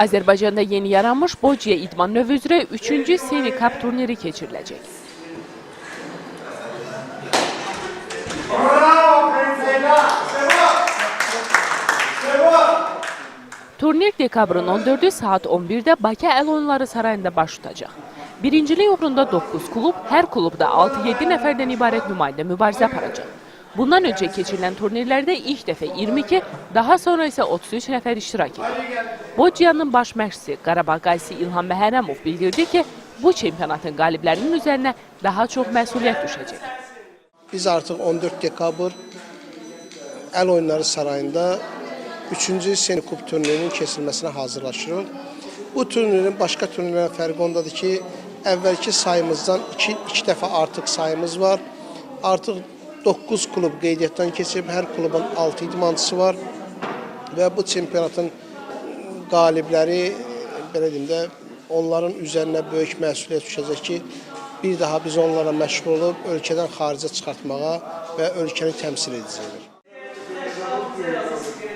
Azərbaycanda yeni yaranmış Boccia idman növü üzrə 3-cü Seni Cup turniri keçiriləcək. Turnir dekabrın 14-ü saat 11-də Bakı Əl Oyunları Sarayında baş tutacaq. Birincilik uğrunda 9 klub, hər klubda 6-7 nəfərdən ibarət nümayəndə mübarizə aparacaq. Bundan öncə keçirilən turnirlərdə ilk dəfə 22, daha sonra isə 33 nəfər iştirak edir. Boccia'nın baş məşqçisi Qarabağ qazisi İlham Məhərrəmov bildirdi ki, bu çempionatın qaliblərinin üzərinə daha çox məsuliyyət düşəcək. Biz artıq 14 dekabr Əl Oyunları Sarayında 3-cü Seni Kup turnirinin keçirilməsinə hazırlaşırıq. Bu turnirin başqa turnirlərdən fərqi ondadır ki, əvvəlki sayımızdan 2 2 dəfə artıq sayımız var. Artıq 9 klub qeydiyyatdan keçib, hər klubun 6 idmançısı var və bu çempionatın qalibləri belə deyim də onların üzərinə böyük məsuliyyət düşəcək ki, bir daha biz onlara məşğul olub ölkədən xaricə çıxartmağa və ölkəni təmsil edəcəklər.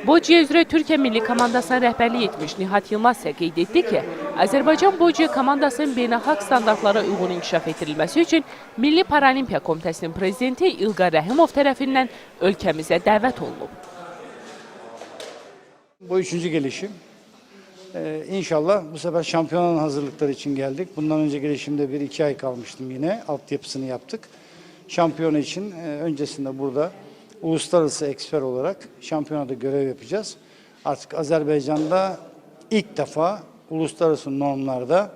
Boccia üzrə Türkiyə milli komandasına rəhbərlik etmiş Nihat Yılmaz isə qeyd etdi ki, Azərbaycan Boccia komandasının beynəlxalq standartlara uyğun inkişaf etdirilməsi üçün Milli Paralimpiya Komitəsinin prezidenti İlqar Rəhimov tərəfindən ölkəmizə dəvət olunub. Bu üçüncü gelişim. Ee, inşallah bu sefer şampiyonanın hazırlıkları için geldik. Bundan önce gelişimde bir iki ay kalmıştım yine. Altyapısını yaptık. Şampiyona için e, öncesinde burada uluslararası eksper olarak şampiyonada görev yapacağız. Artık Azerbaycan'da ilk defa uluslararası normlarda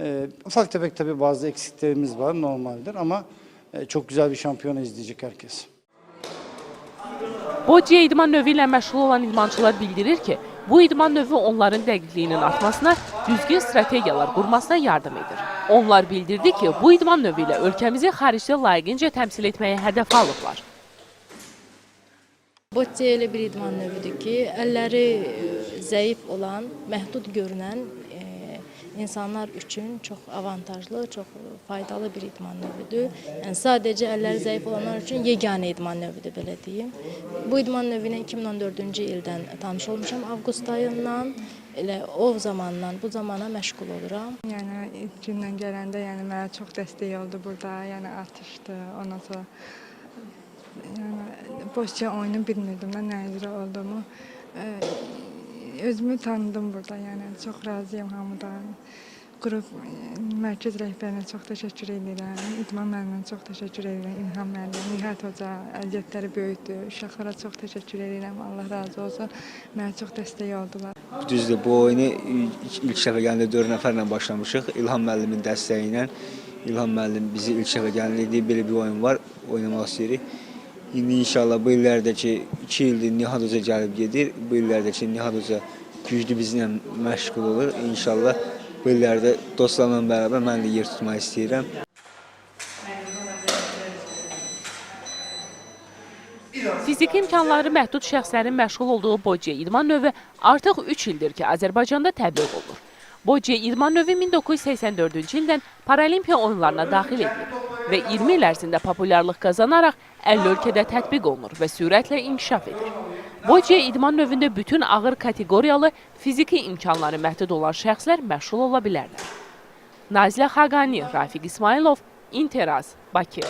e, ufak tefek tabii bazı eksiklerimiz var normaldir ama e, çok güzel bir şampiyona izleyecek herkes. Boccia idman növü ilə məşğul olan idmançılar bildirir ki, bu idman növü onların dəqiqliyinin artmasına, düzgün strategiyalar qurmasına yardım edir. Onlar bildirdi ki, bu idman növü ilə ölkəmizi xaricdə layiqincə təmsil etməyə hədəf alıblar. Boccia elə bir idman növüdür ki, əlləri e, zəif olan, məhdud görünən e, insanlar üçün çox avantajlı, çox faydalı bir idman növüdür. Yəni sadəcə əlləri zəif olanlar üçün yeganə idman növüdür belə deyim. Bu idman növünə 2014-cü ildən tanış olmuşam avqust ayından. Elə o zamandan bu zamana məşğul oluram. Yəni ilk gündən gələndə yəni mənə çox dəstək oldu burada. Yəni atışdı, ondan sonra yəni boşca oyunu bilmirdim nə üzrə olduğumu. Ə, özümü tanıdım burada. Yəni çox razıyam hamıdan. Qrup mərkəz rəhbərinə çox təşəkkür edirəm. İdman müəlliminə çox təşəkkür edirəm. İlham müəllim, Nihat hoca əziyyətləri böyükdür. Uşaqlara çox təşəkkür edirəm. Allah razı olsun. Mənə çox dəstək oldular. Düzdür, bu oyunu ilk dəfə gələndə 4 nəfərlə başlamışıq. İlham müəllimin dəstəyi ilə. İlham müəllim bizi ilk dəfə gəldi, belə bir oyun var, oynamaq istəyirik. İndi inşallah bu illərdəki 2 ildir Nihat Hoca gedir. Bu illərdəki Nihat Hoca güclü bizimlə məşğul olur. İnşallah bu illərdə dostlarımla bərabər mən də yer tutmaq istəyirəm. Fiziki imkanları məhdud şəxslərin məşğul olduğu Boccia idman növü artıq 3 ildir ki, Azərbaycanda təbliğ olunur. Boccia idman növü 1984-cü ildən Paralimpiya oyunlarına daxil edilib və 20 il ərzində populyarlıq qazanaraq 50 ölkədə tətbiq olunur və sürətlə inkişaf edir. Boccia idman növündə bütün ağır kateqoriyalı fiziki imkanları məhdud olan şəxslər məşğul ola bilərlər. Nazilə Xaqani, Rafiq İsmailov, İnteraz, Bakı.